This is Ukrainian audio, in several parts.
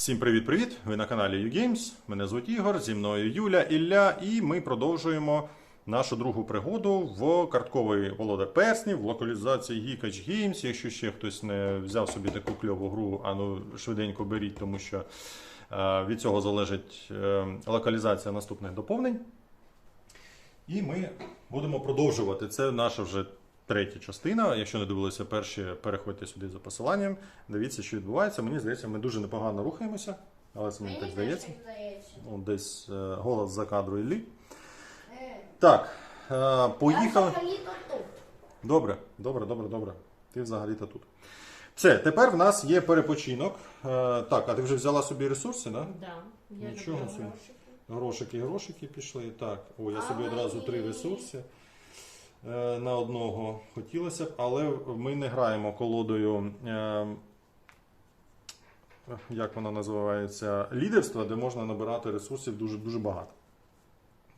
Всім привіт-привіт! Ви на каналі YouGames. Мене звуть Ігор, зі мною Юля, Ілля, і ми продовжуємо нашу другу пригоду в картковий володар перснів в локалізації Geekage Games. Якщо ще хтось не взяв собі таку кльову гру, а ну швиденько беріть, тому що е, від цього залежить е, локалізація наступних доповнень. І ми будемо продовжувати. Це наша вже третя частина. Якщо не дивилися перші, переходьте сюди за посиланням. Дивіться, що відбувається. Мені здається, ми дуже непогано рухаємося, але це мені так здається. От десь е, голос за кадру Іллі. Так, е, поїхали. Добре, добре, добре, добре. Ти взагалі-то тут. Все, тепер в нас є перепочинок. Е, так, а ти вже взяла собі ресурси, так? Да? Да. Я Нічого люблю собі. грошики. Грошики, грошики пішли. Так, о, я собі одразу три ресурси е, на одного хотілося б, але ми не граємо колодою. Е, як вона називається? Лідерства, де можна набирати ресурсів дуже дуже багато.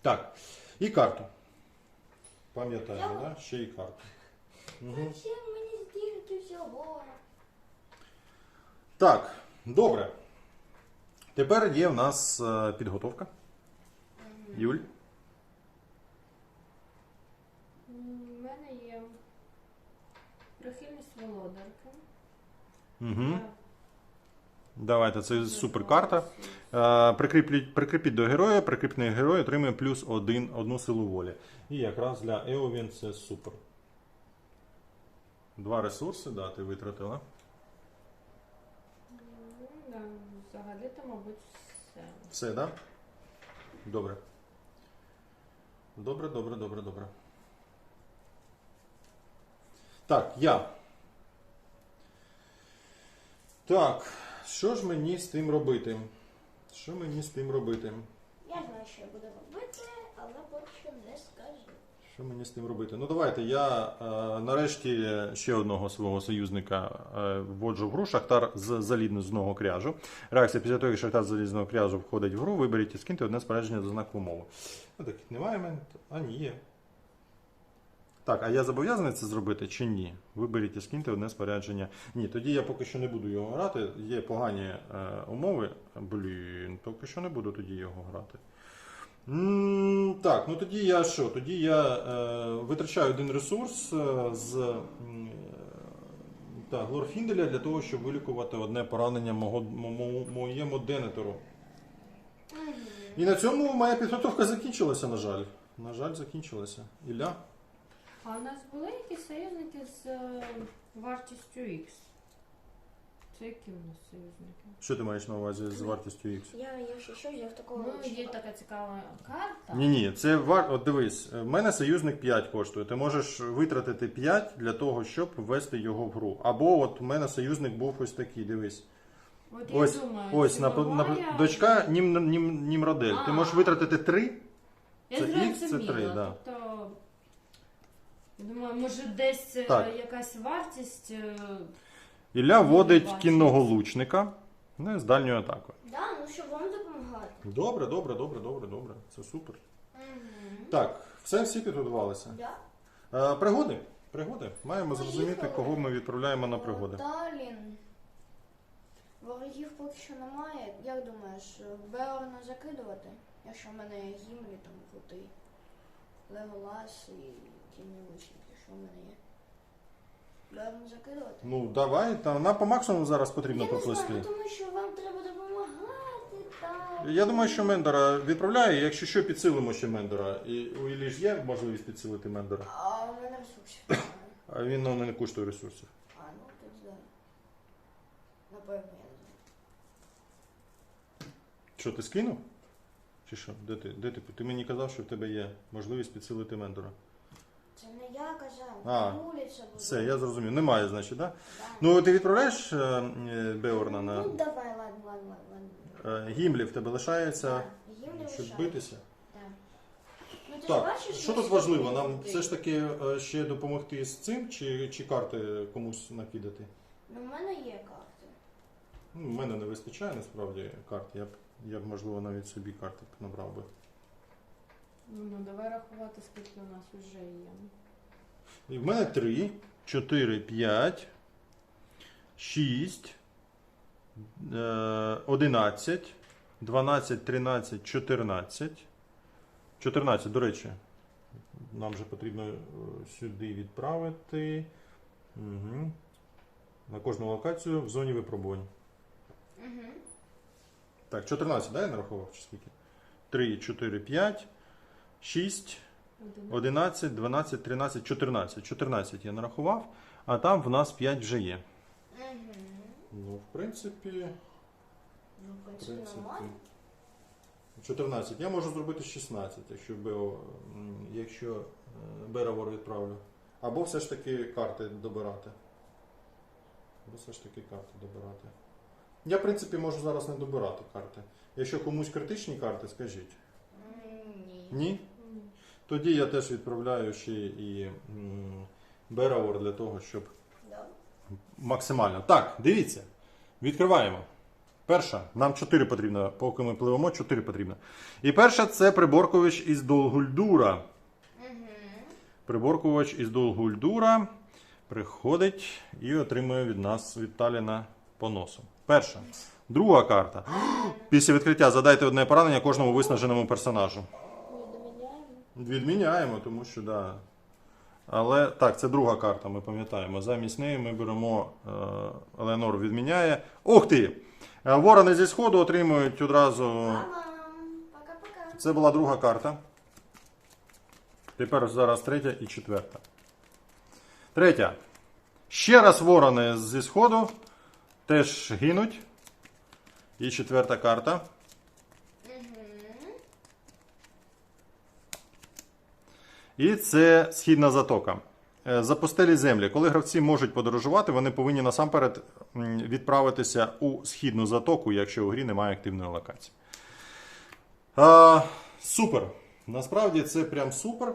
Так, і карту. Пам'ятаємо, да? ще і карту. Угу. Зачем мені стільки всього? Так, добре. Тепер є в нас е, підготовка. Юль. У мене є прихильність володарки. Угу. Я Давайте, це супер карта. Е, прикріпіть до героя, прикріплений герой отримує плюс один, одну силу волі. І якраз для Еовін це супер. Два ресурси, да, ти витратила. Ну, да, Взагалі-то, мабуть, все. Все, да? Добре. Добре, добре, добре, добре. Так, я. Так, що ж мені з тим робити? Що мені з тим робити? Я знаю, що я буду робити, але поки не скажу. Що мені з тим робити? Ну давайте я е, нарешті ще одного свого союзника е, вводжу в гру. Шахтар з залізного кряжу. Реакція після того, як Шахтар з залізного кряжу входить в гру, виберіть і скиньте одне спорядження до знаку умови. Ну таких немає мене. А ні, є. Так, а я зобов'язаний це зробити чи ні? Виберіть і скиньте одне спорядження. Ні, тоді я поки що не буду його грати. Є погані е, умови. Блін, поки що не буду тоді його грати. М, Так, ну тоді я що? Тоді я е, витрачаю один ресурс е, з е, так, Глорфінделя для того, щоб вилікувати одне поранення мого, мо- мо- моєму денетору. І на цьому моя підготовка закінчилася, на жаль. На жаль, закінчилася. Ілля? А у нас були якісь союзники з е, вартістю X? Це які у нас союзники? Що ти маєш на увазі з вартістю X? Я, якщо що, я в такого Ну, є така цікава карта. Ні, ні, це вар... От дивись, в мене союзник 5 коштує. Ти можеш витратити 5 для того, щоб ввести його в гру. Або от у мене союзник був ось такий, дивись. От я Ось, думаю, ось на, нова на, я- дочка Нім, Нім, Німродель. Ти А. можеш витратити 3. Я Це зрозуміла, X, це три, да. Тобто, думаю, може десь е, Так. якась вартість. е, Ілля вводить бачу. кінного лучника ну, з дальньою атакою. Да, ну щоб вам допомагати. Добре, добре, добре, добре, добре. Це супер. Угу. Так, все всі підготувалися. Да? Е, пригоди. Пригоди. Маємо зрозуміти, Поїхали. кого ми відправляємо на пригоди. Талін. Ворогів поки що немає. Як думаєш, Беорна закидувати? Якщо в мене Гімлі там крутий. Леголас і в мене є? Закидувати? Ну, давай, та нам по максимуму зараз потрібно я не знаю, ну, тому що вам треба допомагати. Так. Я думаю, що Мендора відправляє, якщо що, підсилимо ще Мендора. І у Іллі ж є можливість підсилити Мендора. А у мене ресурсів немає. А він ну, не коштує ресурсів. А, ну тут да. Напевно, я не знаю. Що, ти скинув? Чи що? Де ти? Де ти? Ти мені казав, що в тебе є можливість підсилити Мендора. Це не я казав, А, вулиця буде. Все, я зрозумів. Немає, значить, так? Да? Да. Ну, ти відправляєш е, е, Беорна на Ну давай, ладно, ладно, ладно. е, гімлі, в тебе лишається, Да, їм не щоб битися. Да. Ну, ти ж Так, бачиш, що тут важливо? Нам все ж таки е, ще допомогти з цим, чи, чи карти комусь накидати? Ну, в мене є карти. Ну, в мене не вистачає насправді карт. Я б, я б можливо, навіть собі карти б набрав би. Ну, ну, давай рахувати, скільки у нас вже є. І в мене 3, 4, 5, 6, е, 11, 12, 13, 14. 14, до речі. Нам же потрібно е, сюди відправити. Угу. На кожну локацію в зоні випробувань. Угу. Так, 14, да, я нарахував чи скільки? 3, 4, 5, 6, 11, 12, 13, 14. 14 я нарахував, а там в нас 5 вже є. Угу. Ну, в принципі, Ну, в принципі. нормально. 14. Я можу зробити 16, якщо Бео, м, якщо е, Беравор відправлю. Або все ж таки карти добирати. Або все ж таки карти добирати. Я, в принципі, можу зараз не добирати карти. Якщо комусь критичні карти, скажіть. М, Ні. Ні? Тоді я теж відправляю ще і Беравор для того, щоб максимально. Так, дивіться. Відкриваємо. Перша, нам 4 потрібно, поки ми пливемо, 4 потрібно. І перша це приборкувач із Долгульдура. Угу. Приборкувач із Долгульдура приходить і отримує від нас від Таліна по носу. Перша. Друга карта. Після відкриття задайте одне поранення кожному виснаженому персонажу. Відміняємо, тому що да. Але так, це друга карта, ми пам'ятаємо. Замість неї ми беремо е, Еленор відміняє. Ух ти! Е, Ворони зі сходу отримують одразу. Пока-пока. Це була друга карта. Тепер зараз третя і четверта. Третя. Ще раз ворони зі сходу теж гинуть. І четверта карта. І це східна затока. Е, Запустелі землі. Коли гравці можуть подорожувати, вони повинні насамперед відправитися у східну затоку, якщо у грі немає активної локації. А, супер. Насправді це прям супер.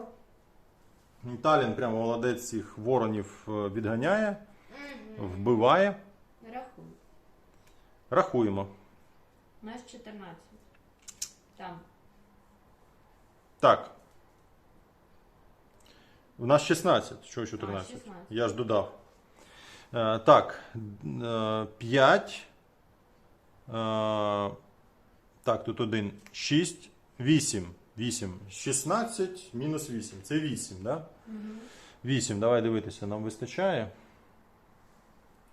Талін прям молодець цих воронів е, відганяє, вбиває. Рахуй. Рахуємо. У нас 14. Там. Так. У нас 16. Чого 14? 16. Я ж додав. Е, так. 5. так, тут 1. 6. 8. 8. 16 мінус 8. Це 8, да? Угу. 8. Давай дивитися, нам вистачає.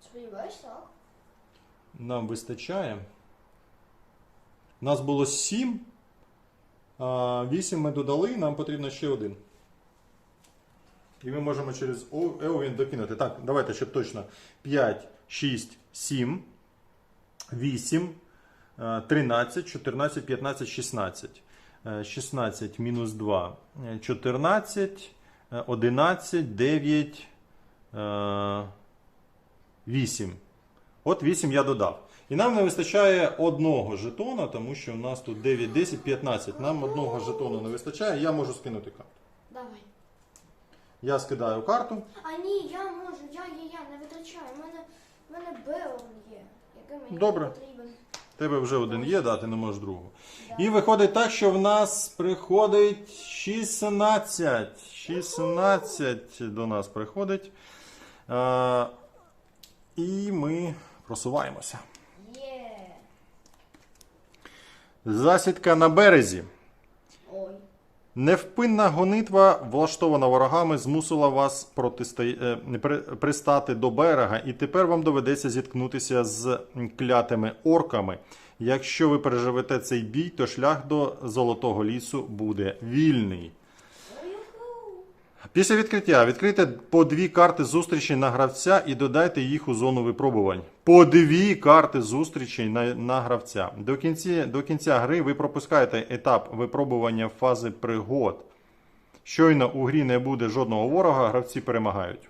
Сподіваюсь, так. Нам вистачає. Нас було 7. 8 ми додали, нам потрібно ще один. І ми можемо через Еовін докинути. Так, давайте, щоб точно. 5, 6, 7, 8, е, 13, 14, 15, 16. Е, 16 мінус 2. е, 14, е, 11, 9, е, 8. От 8 я додав. І нам не вистачає одного жетона, тому що у нас тут 9, 10, 15. Нам одного жетону не вистачає, я можу скинути карту. Давай. Я скидаю карту. А ні, я можу, я, я, я, не витрачаю. У мене, в мене Беорн є, який мені Добре. потрібен. Тебе вже один є, да, ти не можеш другого. Да. І виходить так, що в нас приходить 16. 16 до нас приходить. А, і ми просуваємося. Є. Засідка на березі. Ой. Невпинна гонитва, влаштована ворогами, змусила вас протисто... е, пристати до берега, і тепер вам доведеться зіткнутися з клятими орками. Якщо ви переживете цей бій, то шлях до Золотого лісу буде вільний. Після відкриття відкрийте по дві карти зустрічі на гравця і додайте їх у зону випробувань. По дві карти зустрічей на, на гравця. До, кінці, до кінця гри ви пропускаєте етап випробування фази пригод. Щойно у грі не буде жодного ворога, гравці перемагають.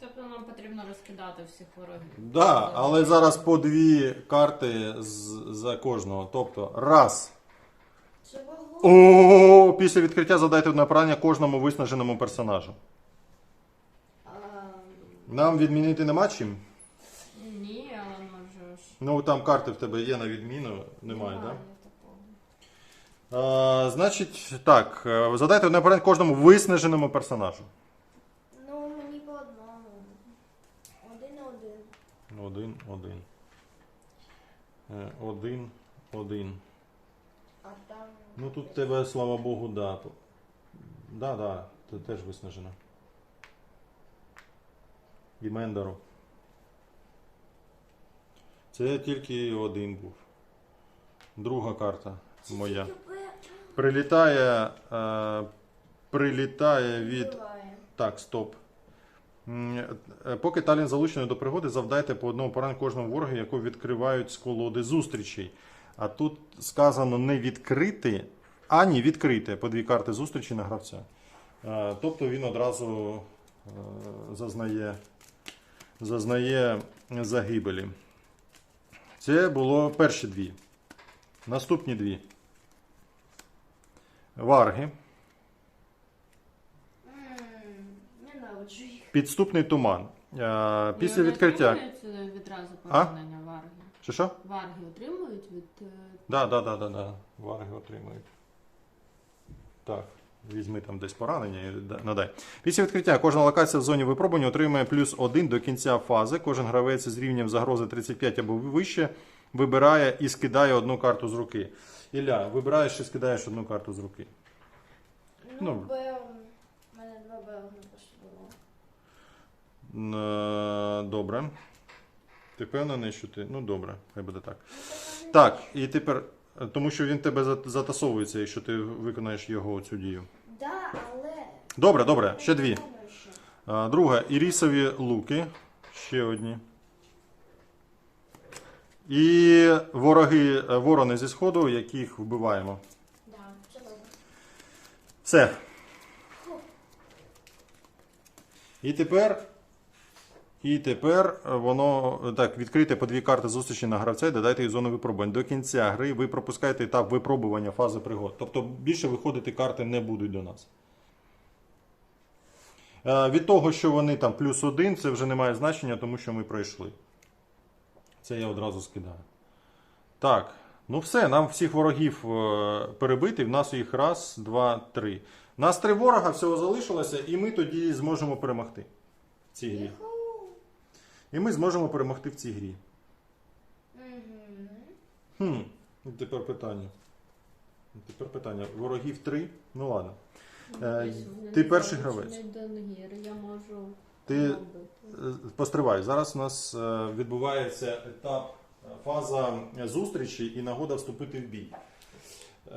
Тобто нам потрібно розкидати всіх ворогів. Да, але зараз по дві карти з, за кожного. Тобто, раз. О, після відкриття задайте одне поранення кожному виснаженому персонажу. Ем, Нам відмінити нема чим. Ні, але може ж. Ну, там карти в тебе є на відміну, немає, так? А, значить, так, е, задайте одне поранення кожному виснаженому персонажу. Ну, мені по одному. Один один. Один, один. Е, Один, один. Ну тут тебе, слава Богу, да. Да, да, ти теж виснажена. І Мендеру. Це тільки один був. Друга карта моя. Прилітає. Е, прилітає від. Так, стоп. Е, Поки Талін залучений до пригоди, завдайте по одному пораненню кожному ворогу, яку відкривають з колоди зустрічей. А тут сказано не відкрити, а ні, відкрити по дві карти зустрічі на гравця. Е, Тобто він одразу е, зазнає, зазнає загибелі. Це було перші дві. Наступні дві. Варги. Підступний туман. Е, Після відкриття. відразу поранення варги. Що що? Варги отримують від. е, Да, да, да, да, да. Варги отримують. Так, візьми там десь поранення і надай. Після відкриття кожна локація в зоні випробування отримує плюс 1 до кінця фази. Кожен гравець з рівнем загрози 35 або вище вибирає і скидає одну карту з руки. Ілля, вибираєш і скидаєш одну карту з руки. Ну, Ну. Берн. У мене два Берна просто було. Е, Добре. Ти впевнений, що ти. Ну, добре, хай буде так. Так, і тепер, е, тому що він тебе за- затасовується, якщо ти виконаєш його цю дію. Да, але. Добре, добре, ще дві. А, Друга ірісові луки. Ще одні. І вороги, е, ворони зі сходу, яких вбиваємо. Да, добре. Все. І тепер. І тепер воно так відкрите по дві карти зустрічі на гравця і додайте їх зону випробувань. До кінця гри ви пропускаєте етап випробування фази пригод. Тобто більше виходити карти не будуть до нас. Е, Від того, що вони там плюс один, це вже не має значення, тому що ми пройшли. Це я одразу скидаю. Так, ну все, нам всіх ворогів е, перебити. В нас їх раз, два, три. У Нас три ворога всього залишилося, і ми тоді зможемо перемогти в цій грі. І ми зможемо перемогти в цій грі. Мгм. Хм, тепер питання. Тепер питання. Ворогів три? Ну ладно. Е, ти перший гравець. Я можу. Ти. Е, Постривай, зараз у нас е, відбувається етап, е, фаза зустрічі і нагода вступити в бій. Е,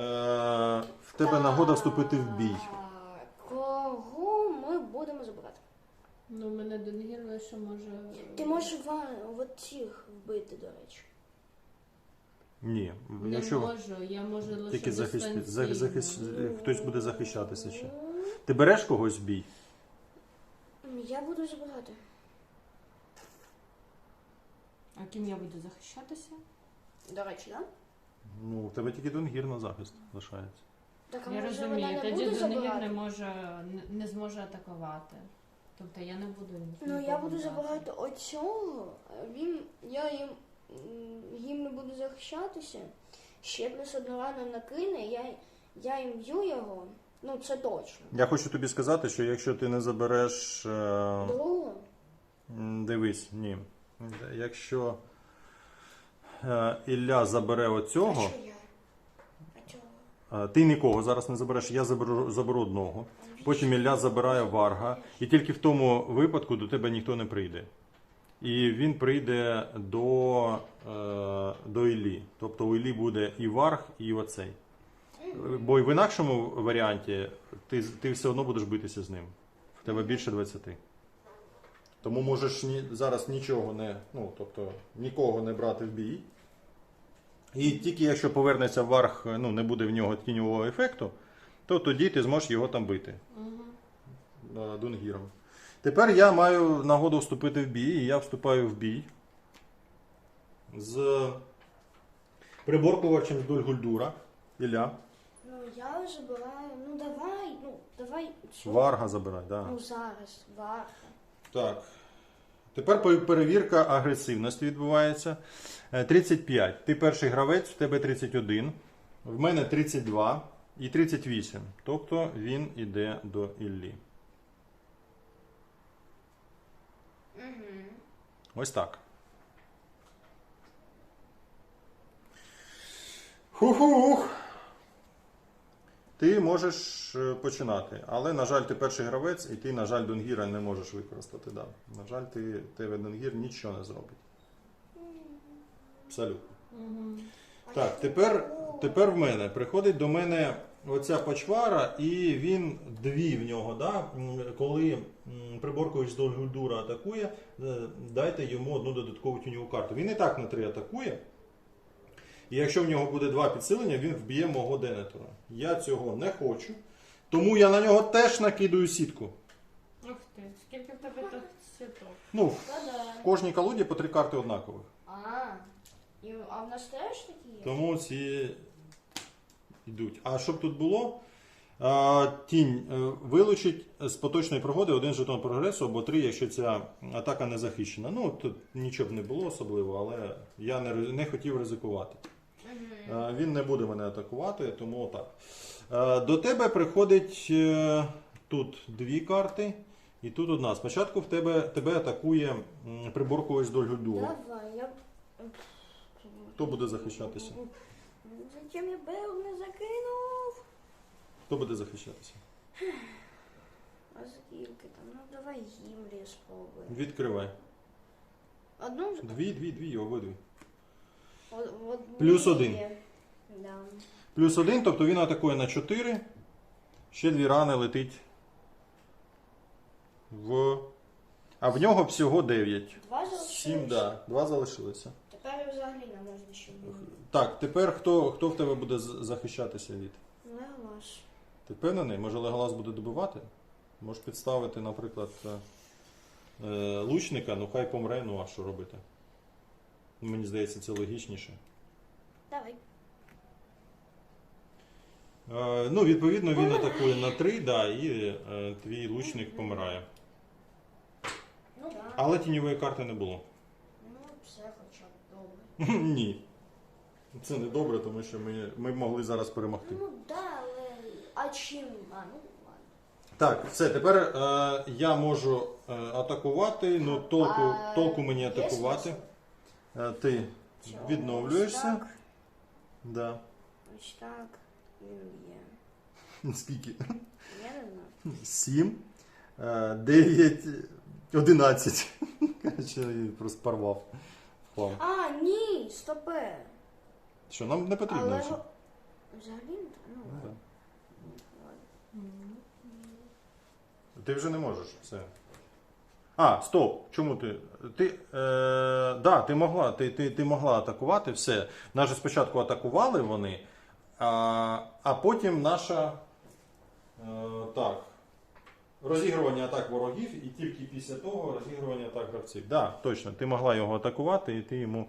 В тебе нагода вступити в бій. Так, Кого ми будемо забирати? Ну, мене до Нгір лише може. Ти можеш ва- от цих вбити, до речі. Ні, Не якщо можу, я можу лише тільки захисти, дистанційно. зах, хтось буде захищатися ще. Ти береш когось в бій? М, Я буду забирати. А ким я буду захищатися? До речі, так? Ну, у тебе тільки Донгір на захист лишається. Так, а я може розумію, не тоді буде Донгір не забирати? може не, не зможе атакувати. Тобто я не буду ні- Ну я буду забирати оцього, він, я їм, їм не буду захищатися. Ще плюс одну рану накине, я, я їм б'ю його. Ну це точно. Я хочу тобі сказати, що якщо ти не забереш. е, Другого? Дивись, ні. Якщо е, Ілля забере оцього, що я? А цього? е, ти нікого зараз не забереш, я заберу, заберу одного. Потім Ілля забирає Варга, і тільки в тому випадку до тебе ніхто не прийде. І він прийде до, е, до Іллі. Тобто у Іллі буде і Варг, і оцей. Бо в інакшому варіанті ти, ти все одно будеш битися з ним. В тебе більше 20. Тому можеш ні, зараз нічого не, ну, тобто, нікого не брати в бій. І тільки якщо повернеться варг, ну, не буде в нього тіньового ефекту, то тоді ти зможеш його там бити е, дунгіром. Тепер я маю нагоду вступити в бій, і я вступаю в бій з приборкувачем з Дольгульдура. Ілля. Ну я забираю, ну давай, ну давай. Варга забирай, да. Ну зараз, варга. Так. Тепер перевірка агресивності відбувається. Е, 35. Ти перший гравець, в тебе 31. В мене 32 і 38. Тобто він іде до Іллі. Угу. Ось так. Ху-хух. Ти можеш е, починати, але, на жаль, ти перший гравець, і ти, на жаль, Донгіра не можеш використати. Да. На жаль, ти, тебе Донгір нічого не зробить. Абсолютно. Угу. Так, тепер, тепер в мене приходить до мене оця почвара, і він дві в нього. Да? Коли м, приборкуєш з Дольгульдура атакує, е, дайте йому одну додаткову тюньову карту. Він і так на три атакує. І якщо в нього буде два підсилення, він вб'є мого денетора. Я цього не хочу. Тому я на нього теж накидую сітку. Ух ти, скільки в тебе тут сіток? Ну, в кожній колоді по три карти однакових. А, і, а в нас теж такі є? Тому ці йдуть. А щоб тут було? А, тінь е, вилучить з поточної пригоди один жетон прогресу або три, якщо ця атака не захищена. Ну, тут нічого б не було особливо, але я не, не хотів ризикувати. Е, Він не буде мене атакувати, тому так. Е, До тебе приходить е, тут дві карти і тут одна. Спочатку в тебе, тебе атакує приборкувач. Давай, я... Хто буде захищатися? Зачем я Бел не закинув? Хто буде захищатися? А скільки там? Ну давай гімлі спробуємо. Відкривай. Одну Дві, дві, дві, обидві. Од- в одній Плюс один. є. Да. Плюс один, тобто він атакує на 4. Ще дві рани летить в. А в нього всього 9. Два залишилось. да. Два залишилися. Тепер взагалі не можна ще бути. Так, тепер хто, хто в тебе буде з- захищатися від? Леголас. Ти впевнений? Може Леголас буде добивати? Можеш підставити, наприклад, е, е, лучника, ну хай помре, ну а що робити? Мені здається, це логічніше. Давай. Е, ну, відповідно, він атакує на 3, да, і е, твій лучник помирає. Ну да. Але тіньової карти не було. Ну, все хоча б добре. Ні. Це не добре, тому що ми, ми б могли зараз перемогти. Ну да, але. А чим? А, ну ладно. Так, все, тепер е, я можу е, атакувати, ну толку, толку мені є атакувати. смисл? Е, ти Чого? відновлюєшся. Ось так, Да. ось так. Він є. Скільки? Я не знаю. 7, 9, 11. Короче, просто порвав. Впав. А, ні, стопе. Що, нам не потрібно Але взагалі. Ну, Ну, так. Ти вже не можеш. Все. А, стоп. Чому ти? Ти, е, да, ти могла, ти, ти, ти могла атакувати все. Нас же спочатку атакували вони, а, а потім наша е, так, розігрування атак ворогів, і тільки після того розігрування атак гравців. Так, да, точно, ти могла його атакувати, і ти йому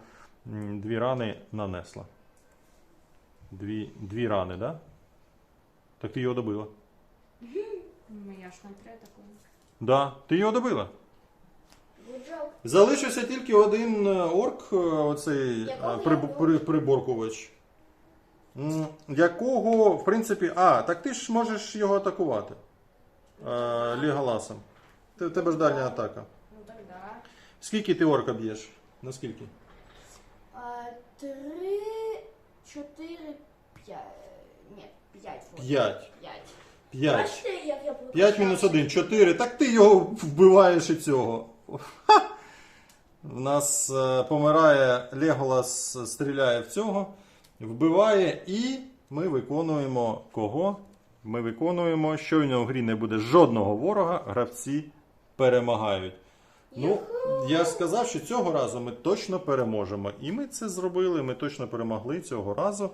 дві рани нанесла. Дві, дві рани, так? Да? Так ти його добила. Ну, я ж три атакую. Да, ти його добила. Залишився тільки один е, орк, е, оцей Якого е, я при- приборкувач. М, Якого, в принципі, а, так ти ж можеш його атакувати е, Ліголасом. Ти- У тебе ж дальня атака. Ну так да. Скільки ти орка б'єш? Наскільки? А, три, чотири, п'ять. Ні, п'ять. вот. П'ять. П'ять. П'ять. Бачите, як я 5 мінус 1, 4. Так ти його вбиваєш і цього. В нас е, помирає Леголас, стріляє в цього, вбиває, і ми виконуємо кого? Ми виконуємо, щойно в грі не буде жодного ворога, гравці перемагають. Ну, я сказав, що цього разу ми точно переможемо. І ми це зробили, ми точно перемогли цього разу.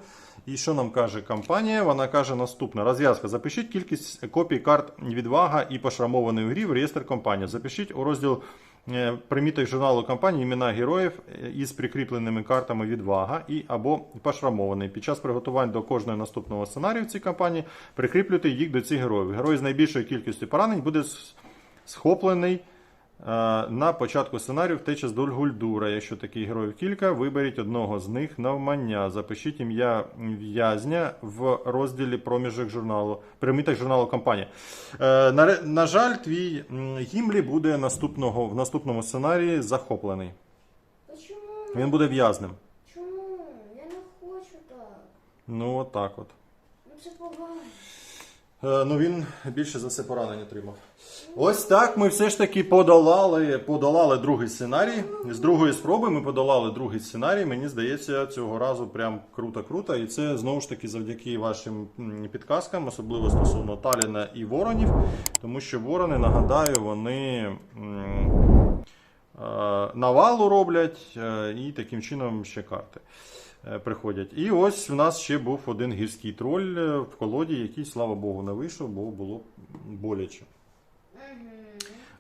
І що нам каже компанія? Вона каже наступне: розв'язка. Запишіть кількість копій карт відвага і пошрамованої грі в реєстр компанії. Запишіть у розділ е, приміток журналу компанії імена героїв е, із прикріпленими картами відвага і або пошрамований. Під час приготувань до кожного наступного сценарію в цій кампанії прикріплюйте їх до цих героїв. Герой з найбільшою кількістю поранень буде схоплений. Е, На початку сценарію втеча з Дольгульдура. Якщо таких героїв кілька, виберіть одного з них навмання. Запишіть ім'я в'язня в розділі проміжок журналу, приміток журналу компанія. Е, На, на жаль, твій Гімлі буде наступного, в наступному сценарії захоплений. Чому? Він буде в'язним. Чому? Я не хочу так. Ну, от так от. Ну це погано. Е, Ну він більше за все поранень отримав. Ось так ми все ж таки подолали, подолали другий сценарій. З другої спроби ми подолали другий сценарій. Мені здається, цього разу прям круто-круто. І це знову ж таки завдяки вашим підказкам, особливо стосовно Таліна і Воронів. Тому що ворони, нагадаю, вони е, навалу роблять е, і таким чином ще карти приходять. І ось в нас ще був один гірський троль е, в колоді, який, слава Богу, не вийшов, бо було боляче.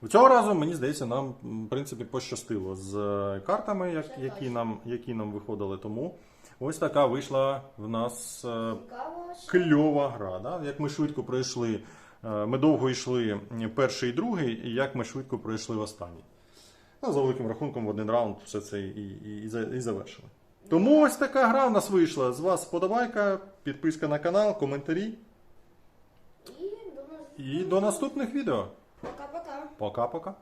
Цього разу, мені здається, нам в принципі пощастило з е, картами, як, які, нам, які нам виходили. Тому ось така вийшла в нас е, кльова гра. Да? Як ми швидко пройшли, е, ми довго йшли перший і другий, і як ми швидко пройшли в останній. Ну, за великим рахунком в один раунд все це і, і, і завершили. Тому ось така гра в нас вийшла. З вас вподобайка, підписка на канал, коментарі. І до нас. І до наступних відео. Пока-пока. Пока-пока.